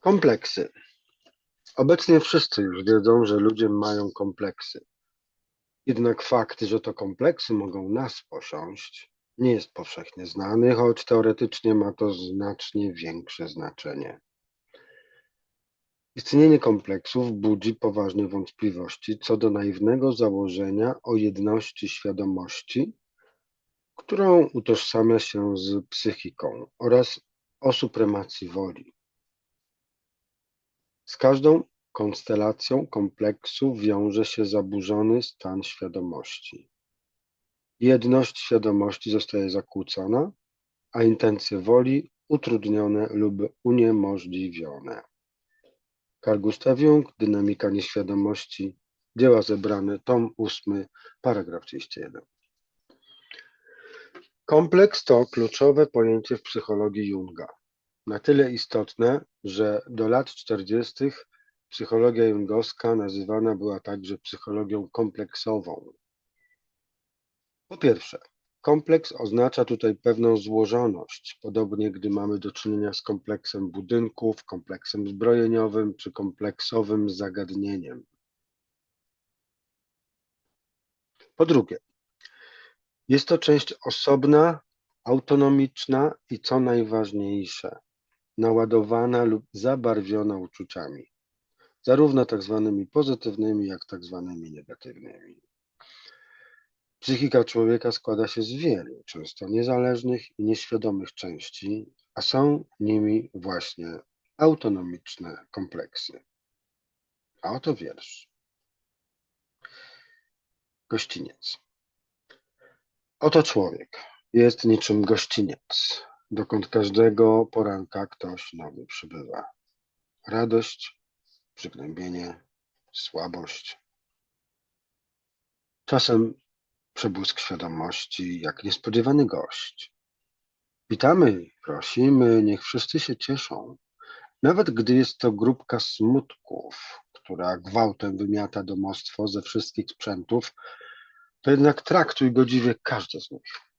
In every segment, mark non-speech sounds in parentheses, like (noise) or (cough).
Kompleksy. Obecnie wszyscy już wiedzą, że ludzie mają kompleksy. Jednak fakt, że to kompleksy mogą nas posiąść, nie jest powszechnie znany, choć teoretycznie ma to znacznie większe znaczenie. Istnienie kompleksów budzi poważne wątpliwości co do naiwnego założenia o jedności świadomości, którą utożsamia się z psychiką oraz o supremacji woli. Z każdą konstelacją kompleksu wiąże się zaburzony stan świadomości. Jedność świadomości zostaje zakłócona, a intencje woli utrudnione lub uniemożliwione. Carl Gustav Jung, Dynamika nieświadomości, dzieła zebrane, tom 8, paragraf 31. Kompleks to kluczowe pojęcie w psychologii Junga. Na tyle istotne, że do lat 40. psychologia jungowska nazywana była także psychologią kompleksową. Po pierwsze, kompleks oznacza tutaj pewną złożoność, podobnie gdy mamy do czynienia z kompleksem budynków, kompleksem zbrojeniowym czy kompleksowym zagadnieniem. Po drugie, jest to część osobna, autonomiczna i co najważniejsze, naładowana lub zabarwiona uczuciami, zarówno tak zwanymi pozytywnymi, jak tak zwanymi negatywnymi. Psychika człowieka składa się z wielu, często niezależnych i nieświadomych części, a są nimi właśnie autonomiczne kompleksy. A oto wiersz. Gościniec. Oto człowiek. Jest niczym gościniec, dokąd każdego poranka ktoś nowy przybywa. Radość, przygnębienie, słabość. Czasem przebłysk świadomości, jak niespodziewany gość. Witamy, prosimy, niech wszyscy się cieszą. Nawet gdy jest to grupka smutków, która gwałtem wymiata domostwo ze wszystkich sprzętów, to jednak traktuj godziwie każde z nich.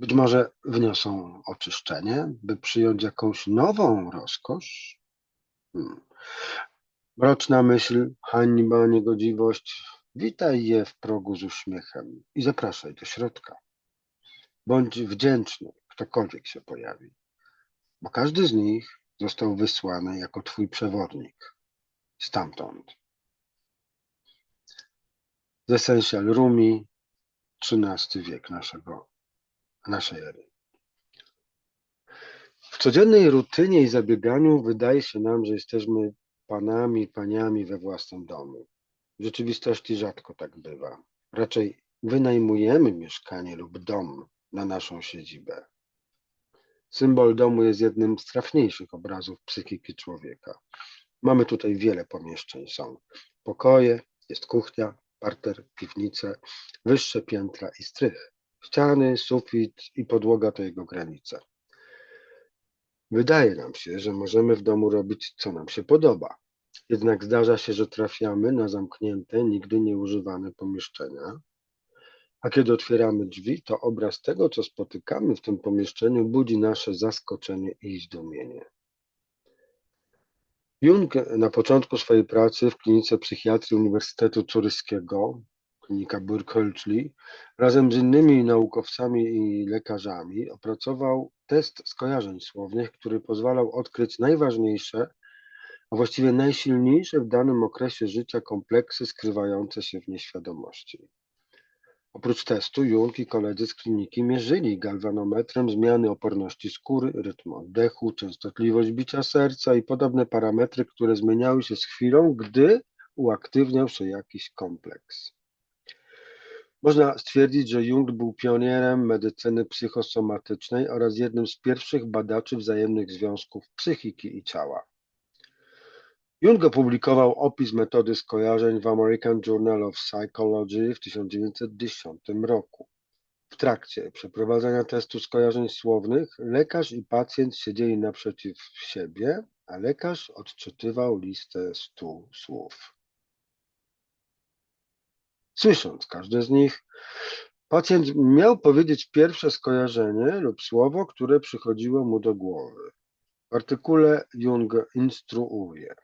Być może wniosą oczyszczenie, by przyjąć jakąś nową rozkosz? Hmm. Myśl, hańba, niegodziwość, witaj je w progu z uśmiechem i zapraszaj do środka. Bądź wdzięczny, ktokolwiek się pojawi, bo każdy z nich został wysłany jako twój przewodnik stamtąd. Z Essential Rumi, XIII wiek naszego, naszej ery. W codziennej rutynie i zabieganiu wydaje się nam, że jesteśmy panami, paniami we własnym domu. W rzeczywistości rzadko tak bywa. Raczej wynajmujemy mieszkanie lub dom na naszą siedzibę. Symbol domu jest jednym z trafniejszych obrazów psychiki człowieka. Mamy tutaj wiele pomieszczeń. Są pokoje, jest kuchnia, parter, piwnice, wyższe piętra i strych. Ściany, sufit i podłoga to jego granice. Wydaje nam się, że możemy w domu robić, co nam się podoba. Jednak zdarza się, że trafiamy na zamknięte, nigdy nieużywane pomieszczenia, a kiedy otwieramy drzwi, to obraz tego, co spotykamy w tym pomieszczeniu, budzi nasze zaskoczenie i zdumienie. Jung na początku swojej pracy w klinice psychiatrii Uniwersytetu Turyskiego, klinika razem z innymi naukowcami i lekarzami opracował test skojarzeń słownych, który pozwalał odkryć najważniejsze, a właściwie najsilniejsze w danym okresie życia kompleksy skrywające się w nieświadomości. Oprócz testu Jung i koledzy z kliniki mierzyli galwanometrem zmiany oporności skóry, rytm oddechu, częstotliwość bicia serca i podobne parametry, które zmieniały się z chwilą, gdy uaktywniał się jakiś kompleks. Można stwierdzić, że Jung był pionierem medycyny psychosomatycznej oraz jednym z pierwszych badaczy wzajemnych związków psychiki i ciała. Jung opublikował opis metody skojarzeń w American Journal of Psychology w 1910 roku. W trakcie przeprowadzania testu skojarzeń słownych lekarz i pacjent siedzieli naprzeciw siebie, a lekarz odczytywał listę stu słów. Słysząc każde z nich, pacjent miał powiedzieć pierwsze skojarzenie lub słowo, które przychodziło mu do głowy. W artykule Jung instruuje.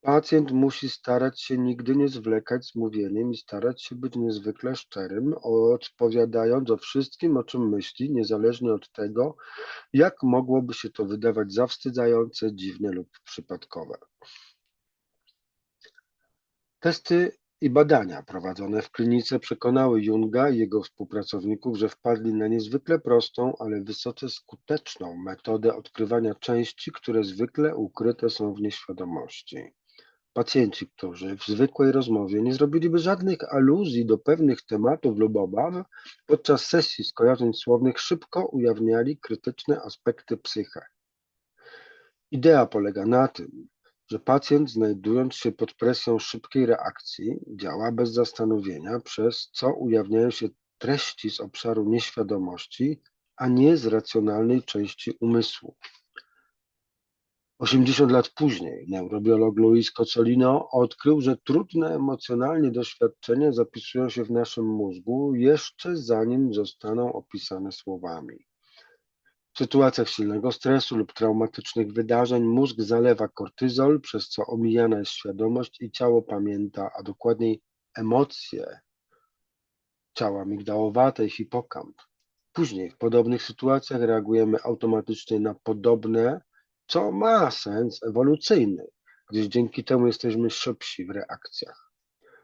Pacjent musi starać się nigdy nie zwlekać z mówieniem i starać się być niezwykle szczerym, odpowiadając o wszystkim, o czym myśli, niezależnie od tego, jak mogłoby się to wydawać zawstydzające, dziwne lub przypadkowe. Testy i badania prowadzone w klinice przekonały Junga i jego współpracowników, że wpadli na niezwykle prostą, ale wysoce skuteczną metodę odkrywania części, które zwykle ukryte są w nieświadomości. Pacjenci, którzy w zwykłej rozmowie nie zrobiliby żadnych aluzji do pewnych tematów lub obaw, podczas sesji skojarzeń słownych szybko ujawniali krytyczne aspekty psyche. Idea polega na tym, że pacjent, znajdując się pod presją szybkiej reakcji, działa bez zastanowienia, przez co ujawniają się treści z obszaru nieświadomości, a nie z racjonalnej części umysłu. 80 lat później neurobiolog Luis Cozzolino odkrył, że trudne emocjonalnie doświadczenia zapisują się w naszym mózgu jeszcze zanim zostaną opisane słowami. W sytuacjach silnego stresu lub traumatycznych wydarzeń mózg zalewa kortyzol, przez co omijana jest świadomość i ciało pamięta, a dokładniej emocje ciała migdałowate i hipokamp. Później w podobnych sytuacjach reagujemy automatycznie na podobne, co ma sens ewolucyjny, gdyż dzięki temu jesteśmy szybsi w reakcjach.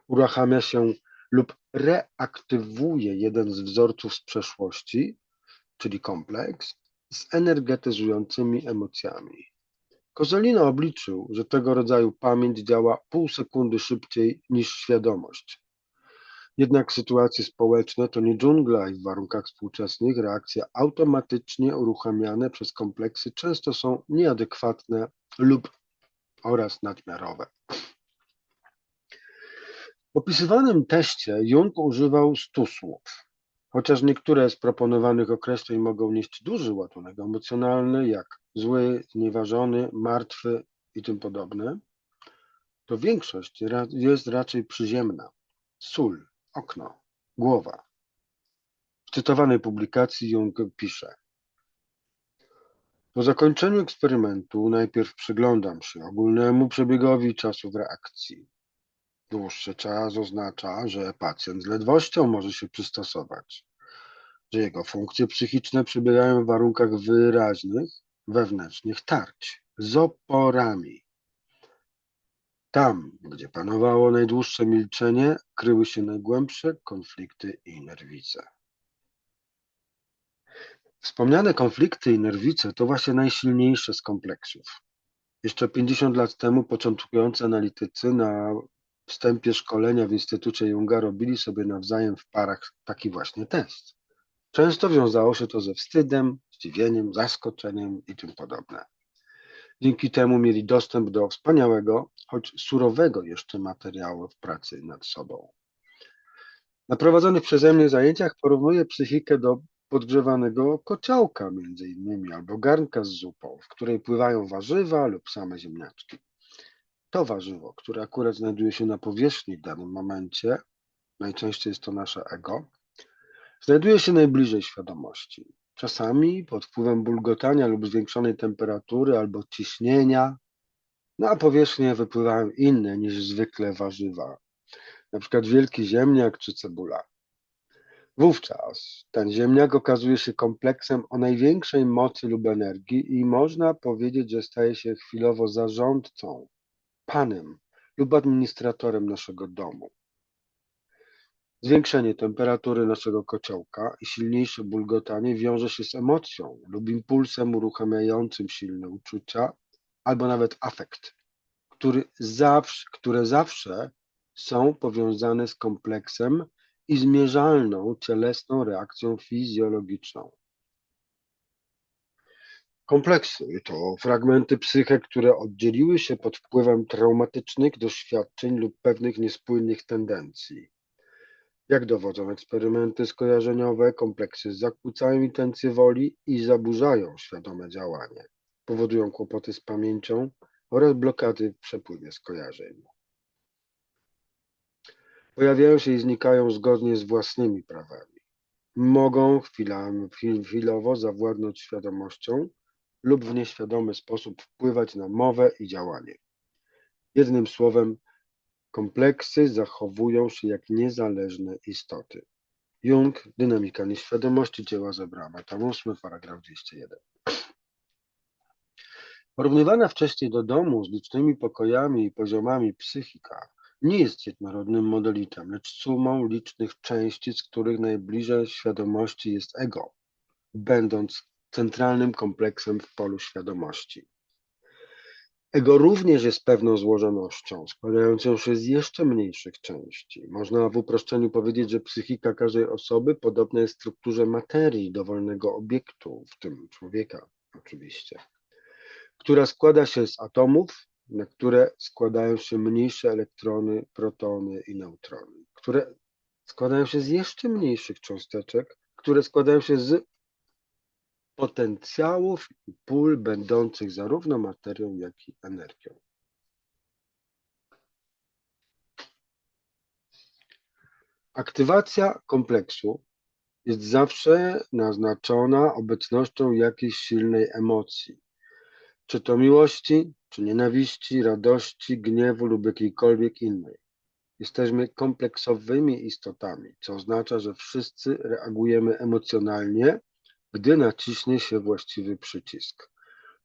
Uruchamia się lub reaktywuje jeden z wzorców z przeszłości, czyli kompleks, z energetyzującymi emocjami. Kozolino obliczył, że tego rodzaju pamięć działa pół sekundy szybciej niż świadomość. Jednak sytuacje społeczne to nie dżungla i w warunkach współczesnych reakcje automatycznie uruchamiane przez kompleksy często są nieadekwatne lub oraz nadmiarowe. W opisywanym teście Jung używał stu słów. Chociaż niektóre z proponowanych określeń mogą nieść duży ładunek emocjonalny, jak zły, znieważony, martwy i tym podobne, to większość jest raczej przyziemna. Sól, okno, głowa. W cytowanej publikacji Jung pisze Po zakończeniu eksperymentu najpierw przyglądam się ogólnemu przebiegowi czasów reakcji. Dłuższy czas oznacza, że pacjent z ledwością może się przystosować, że jego funkcje psychiczne przebiegają w warunkach wyraźnych, wewnętrznych tarć z oporami. Tam, gdzie panowało najdłuższe milczenie, kryły się najgłębsze konflikty i nerwice. Wspomniane konflikty i nerwice to właśnie najsilniejsze z kompleksów. Jeszcze 50 lat temu początkujący analitycy na wstępie szkolenia w Instytucie Junga robili sobie nawzajem w parach taki właśnie test. Często wiązało się to ze wstydem, zdziwieniem, zaskoczeniem i tym podobne. Dzięki temu mieli dostęp do wspaniałego, choć surowego jeszcze materiału w pracy nad sobą. Na prowadzonych przeze mnie zajęciach porównuję psychikę do podgrzewanego kociołka między innymi, albo garnka z zupą, w której pływają warzywa lub same ziemniaczki. To warzywo, które akurat znajduje się na powierzchni w danym momencie, najczęściej jest to nasze ego, znajduje się najbliżej świadomości. Czasami pod wpływem bulgotania lub zwiększonej temperatury albo ciśnienia na powierzchnię wypływają inne niż zwykle warzywa, na przykład wielki ziemniak czy cebula. Wówczas ten ziemniak okazuje się kompleksem o największej mocy lub energii i można powiedzieć, że staje się chwilowo zarządcą, panem lub administratorem naszego domu. Zwiększenie temperatury naszego kociołka i silniejsze bulgotanie wiąże się z emocją lub impulsem uruchamiającym silne uczucia albo nawet afekt, który zawsze, które zawsze są powiązane z kompleksem i zmierzalną cielesną reakcją fizjologiczną. Kompleksy to fragmenty psyche, które oddzieliły się pod wpływem traumatycznych doświadczeń lub pewnych niespójnych tendencji. Jak dowodzą eksperymenty skojarzeniowe, kompleksy zakłócają intencje woli i zaburzają świadome działanie. Powodują kłopoty z pamięcią oraz blokady w przepływie skojarzeń. Pojawiają się i znikają zgodnie z własnymi prawami. Mogą chwilowo zawładnąć świadomością, lub w nieświadomy sposób wpływać na mowę i działanie. Jednym słowem, kompleksy zachowują się jak niezależne istoty. Jung, Dynamika Nieświadomości, dzieła Zebrama, tam 8, paragraf 201. Porównywana wcześniej do domu z licznymi pokojami i poziomami psychika nie jest jednorodnym modelitem, lecz sumą licznych części, z których najbliżej świadomości jest ego, będąc centralnym kompleksem w polu świadomości. Ego również jest pewną złożonością, składającą się z jeszcze mniejszych części. Można w uproszczeniu powiedzieć, że psychika każdej osoby podobna jest strukturze materii dowolnego obiektu, w tym człowieka oczywiście, która składa się z atomów, na które składają się mniejsze elektrony, protony i neutrony, które składają się z jeszcze mniejszych cząsteczek, które składają się z potencjałów i pól będących zarówno materią, jak i energią. Aktywacja kompleksu jest zawsze naznaczona obecnością jakiejś silnej emocji, czy to miłości, czy nienawiści, radości, gniewu lub jakiejkolwiek innej. Jesteśmy kompleksowymi istotami, co oznacza, że wszyscy reagujemy emocjonalnie gdy naciśnie się właściwy przycisk.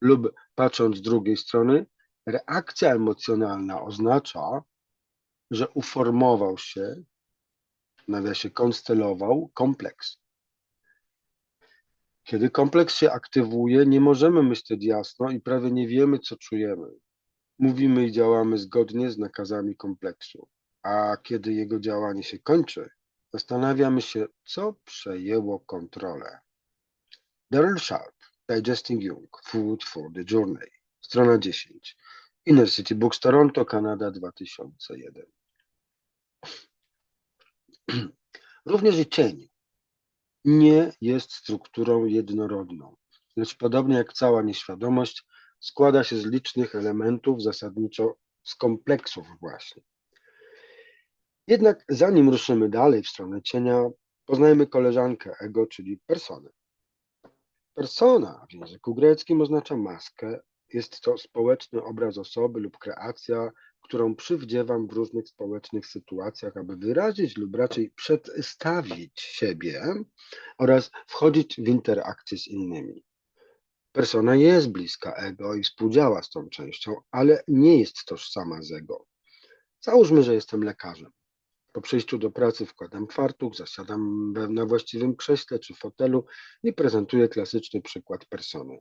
Lub patrząc z drugiej strony, reakcja emocjonalna oznacza, że uformował się, w nawiasie konstelował kompleks. Kiedy kompleks się aktywuje, nie możemy myśleć jasno i prawie nie wiemy, co czujemy. Mówimy i działamy zgodnie z nakazami kompleksu, a kiedy jego działanie się kończy, zastanawiamy się, co przejęło kontrolę. Daryl Sharp, Digesting Jung, Food for the Journey, strona 10, Inner City Books, Toronto, Kanada, 2001. (clears throat) Również i cień nie jest strukturą jednorodną, lecz podobnie jak cała nieświadomość, składa się z licznych elementów, zasadniczo z kompleksów właśnie. Jednak zanim ruszymy dalej w stronę cienia, poznajmy koleżankę ego, czyli personę. Persona w języku greckim oznacza maskę. Jest to społeczny obraz osoby lub kreacja, którą przywdziewam w różnych społecznych sytuacjach, aby wyrazić lub raczej przedstawić siebie oraz wchodzić w interakcję z innymi. Persona jest bliska ego i współdziała z tą częścią, ale nie jest tożsama z ego. Załóżmy, że jestem lekarzem. Po przyjściu do pracy wkładam fartuch, zasiadam na właściwym krześle czy fotelu i prezentuję klasyczny przykład persony.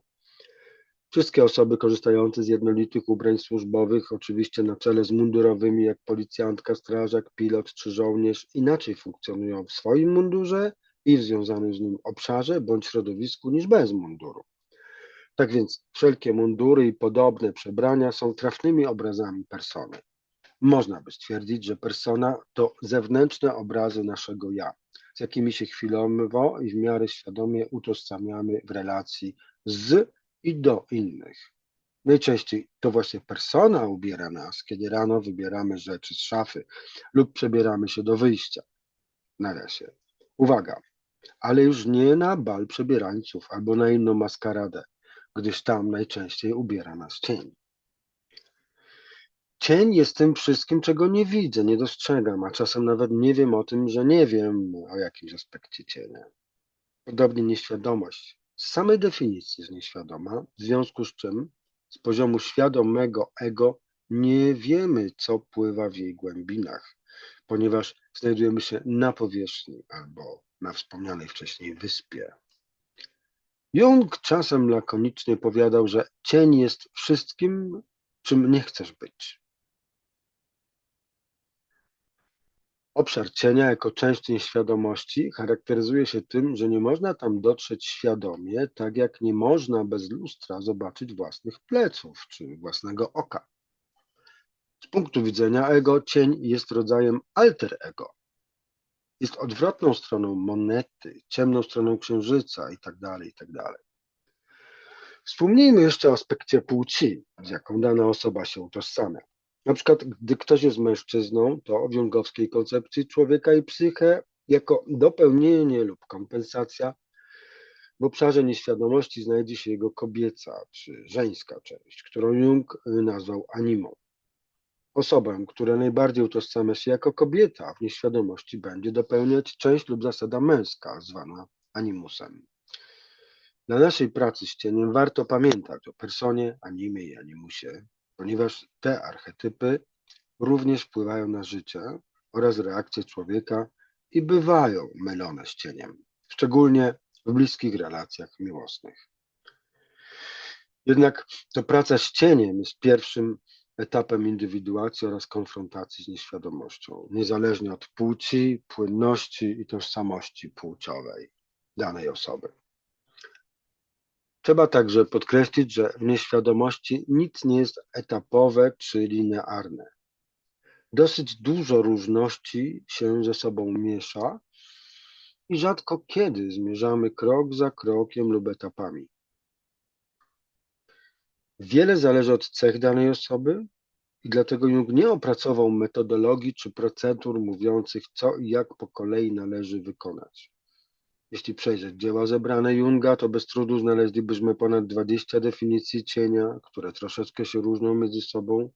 Wszystkie osoby korzystające z jednolitych ubrań służbowych, oczywiście na czele z mundurowymi jak policjantka, strażak, pilot czy żołnierz, inaczej funkcjonują w swoim mundurze i w związanym z nim obszarze bądź środowisku niż bez munduru. Tak więc wszelkie mundury i podobne przebrania są trafnymi obrazami persony. Można by stwierdzić, że persona to zewnętrzne obrazy naszego ja, z jakimi się chwilowo i w miarę świadomie utożsamiamy w relacji z i do innych. Najczęściej to właśnie persona ubiera nas, kiedy rano wybieramy rzeczy z szafy lub przebieramy się do wyjścia. Nawiasie. Uwaga, ale już nie na bal przebierańców albo na inną maskaradę, gdyż tam najczęściej ubiera nas cień. Cień jest tym wszystkim, czego nie widzę, nie dostrzegam, a czasem nawet nie wiem o tym, że nie wiem o jakimś aspekcie cienia. Podobnie nieświadomość z samej definicji jest nieświadoma, w związku z czym z poziomu świadomego ego nie wiemy, co pływa w jej głębinach, ponieważ znajdujemy się na powierzchni albo na wspomnianej wcześniej wyspie. Jung czasem lakonicznie powiadał, że cień jest wszystkim, czym nie chcesz być. Obszar cienia jako część nieświadomości charakteryzuje się tym, że nie można tam dotrzeć świadomie, tak jak nie można bez lustra zobaczyć własnych pleców czy własnego oka. Z punktu widzenia ego, cień jest rodzajem alter ego. Jest odwrotną stroną monety, ciemną stroną księżyca itd. itd. Wspomnijmy jeszcze o aspekcie płci, z jaką dana osoba się utożsamia. Na przykład, gdy ktoś jest mężczyzną, to w jungowskiej koncepcji człowieka i psychę jako dopełnienie lub kompensacja W obszarze nieświadomości znajdzie się jego kobieca czy żeńska część, którą Jung nazwał animą. Osobę, która najbardziej utożsamia się jako kobieta w nieświadomości, będzie dopełniać część lub zasada męska, zwana animusem. Dla naszej pracy z cieniem warto pamiętać o personie, animie i animusie, ponieważ te archetypy również wpływają na życie oraz reakcje człowieka i bywają mylone z cieniem, szczególnie w bliskich relacjach miłosnych. Jednak to praca z cieniem jest pierwszym etapem indywiduacji oraz konfrontacji z nieświadomością, niezależnie od płci, płynności i tożsamości płciowej danej osoby. Trzeba także podkreślić, że w nieświadomości nic nie jest etapowe czy linearne. Dosyć dużo różności się ze sobą miesza i rzadko kiedy zmierzamy krok za krokiem lub etapami. Wiele zależy od cech danej osoby i dlatego Jung nie opracował metodologii czy procedur mówiących, co i jak po kolei należy wykonać. Jeśli przejrzeć dzieła zebrane Junga, to bez trudu znaleźlibyśmy ponad 20 definicji cienia, które troszeczkę się różnią między sobą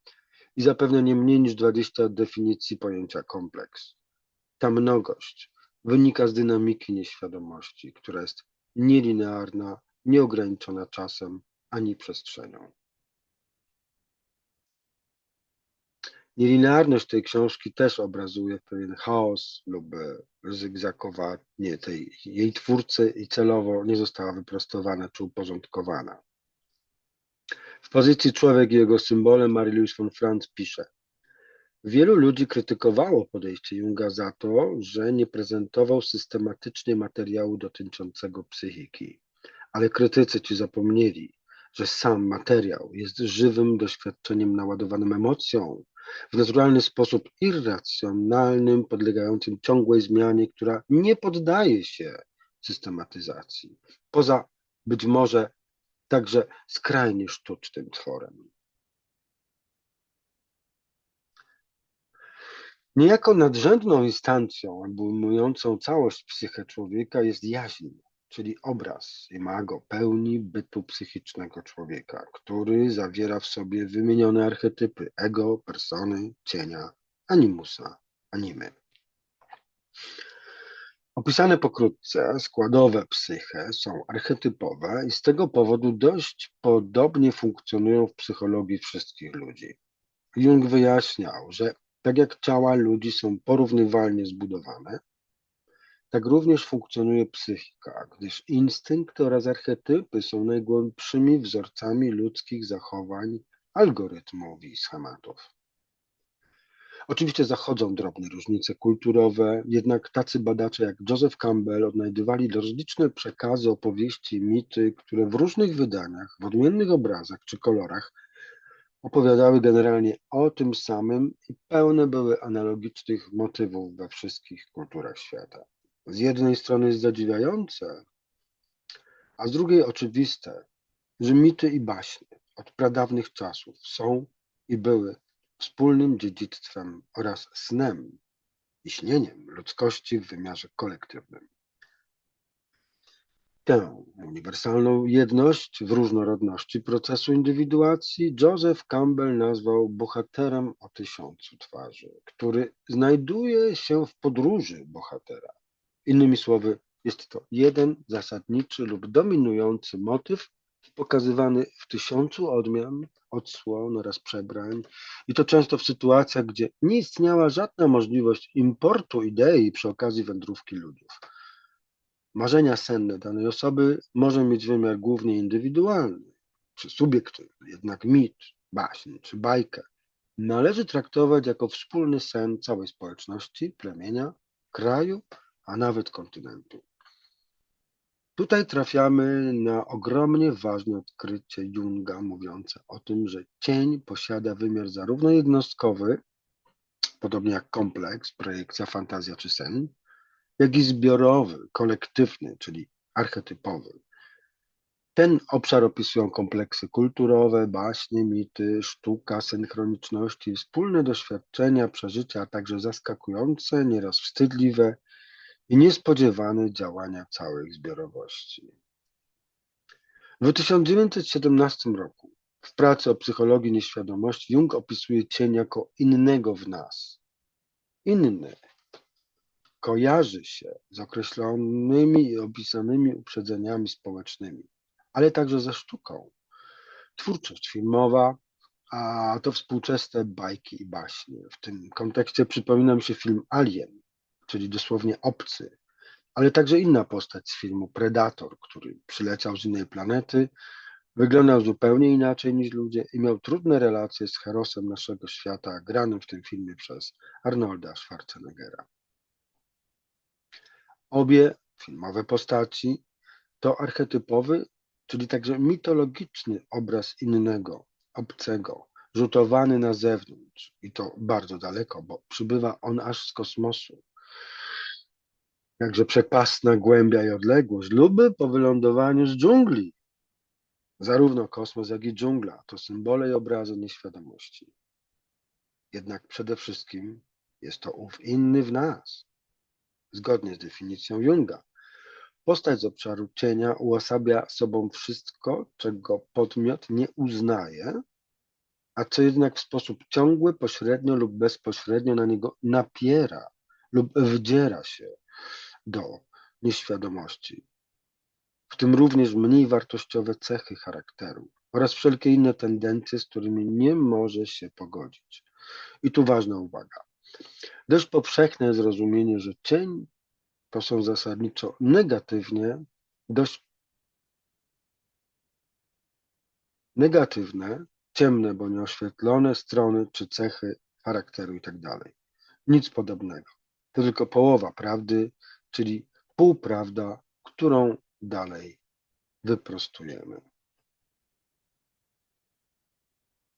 i zapewne nie mniej niż 20 definicji pojęcia kompleks. Ta mnogość wynika z dynamiki nieświadomości, która jest nielinearna, nieograniczona czasem ani przestrzenią. Nielinearność tej książki też obrazuje pewien chaos lub zygzakowanie tej jej twórcy i celowo nie została wyprostowana czy uporządkowana. W pozycji Człowiek i jego symbole Marie-Louise von Franz pisze Wielu ludzi krytykowało podejście Junga za to, że nie prezentował systematycznie materiału dotyczącego psychiki. Ale krytycy ci zapomnieli, że sam materiał jest żywym doświadczeniem naładowanym emocją, w naturalny sposób irracjonalnym, podlegającym ciągłej zmianie, która nie poddaje się systematyzacji. Poza być może także skrajnie sztucznym tworem. Niejako nadrzędną instancją obejmującą całość psychę człowieka jest jaźń, czyli obraz, imago, pełni bytu psychicznego człowieka, który zawiera w sobie wymienione archetypy ego, persony, cienia, animusa, animy. Opisane pokrótce składowe psyche są archetypowe i z tego powodu dość podobnie funkcjonują w psychologii wszystkich ludzi. Jung wyjaśniał, że tak jak ciała ludzi są porównywalnie zbudowane, tak również funkcjonuje psychika, gdyż instynkty oraz archetypy są najgłębszymi wzorcami ludzkich zachowań, algorytmów i schematów. Oczywiście zachodzą drobne różnice kulturowe, jednak tacy badacze jak Joseph Campbell odnajdywali rozliczne przekazy, opowieści, mity, które w różnych wydaniach, w odmiennych obrazach czy kolorach opowiadały generalnie o tym samym i pełne były analogicznych motywów we wszystkich kulturach świata. Z jednej strony zadziwiające, a z drugiej oczywiste, że mity i baśnie od pradawnych czasów są i były wspólnym dziedzictwem oraz snem i śnieniem ludzkości w wymiarze kolektywnym. Tę uniwersalną jedność w różnorodności procesu indywiduacji Joseph Campbell nazwał bohaterem o tysiącu twarzy, który znajduje się w podróży bohatera. Innymi słowy, jest to jeden zasadniczy lub dominujący motyw pokazywany w tysiącu odmian, odsłon oraz przebrań i to często w sytuacjach, gdzie nie istniała żadna możliwość importu idei przy okazji wędrówki ludów. Marzenia senne danej osoby może mieć wymiar głównie indywidualny czy subiektywny, jednak mit, baśń czy bajkę należy traktować jako wspólny sen całej społeczności, plemienia, kraju, a nawet kontynentu. Tutaj trafiamy na ogromnie ważne odkrycie Junga, mówiące o tym, że cień posiada wymiar zarówno jednostkowy, podobnie jak kompleks, projekcja, fantazja czy sen, jak i zbiorowy, kolektywny, czyli archetypowy. Ten obszar opisują kompleksy kulturowe, baśnie, mity, sztuka, synchroniczności, wspólne doświadczenia, przeżycia, a także zaskakujące, nieraz wstydliwe i niespodziewane działania całych zbiorowości. W 1917 roku w pracy o psychologii nieświadomości Jung opisuje cień jako innego w nas. Inny kojarzy się z określonymi i opisanymi uprzedzeniami społecznymi, ale także ze sztuką. Twórczość filmowa, a to współczesne bajki i baśnie. W tym kontekście przypomina mi się film Alien, czyli dosłownie obcy, ale także inna postać z filmu Predator, który przyleciał z innej planety, wyglądał zupełnie inaczej niż ludzie i miał trudne relacje z herosem naszego świata, granym w tym filmie przez Arnolda Schwarzeneggera. Obie filmowe postaci to archetypowy, czyli także mitologiczny obraz innego, obcego, rzutowany na zewnątrz i to bardzo daleko, bo przybywa on aż z kosmosu. Jakże przepastna głębia i odległość, luby po wylądowaniu z dżungli. Zarówno kosmos, jak i dżungla to symbole i obrazy nieświadomości. Jednak przede wszystkim jest to ów inny w nas. Zgodnie z definicją Junga, postać z obszaru cienia uosabia sobą wszystko, czego podmiot nie uznaje, a co jednak w sposób ciągły, pośrednio lub bezpośrednio na niego napiera lub wdziera się do nieświadomości, w tym również mniej wartościowe cechy charakteru oraz wszelkie inne tendencje, z którymi nie może się pogodzić. I tu ważna uwaga. Dość powszechne jest zrozumienie, że cień to są zasadniczo negatywnie, dość negatywne, ciemne bądź oświetlone strony czy cechy charakteru itd. Nic podobnego. To tylko połowa prawdy, czyli półprawda, którą dalej wyprostujemy.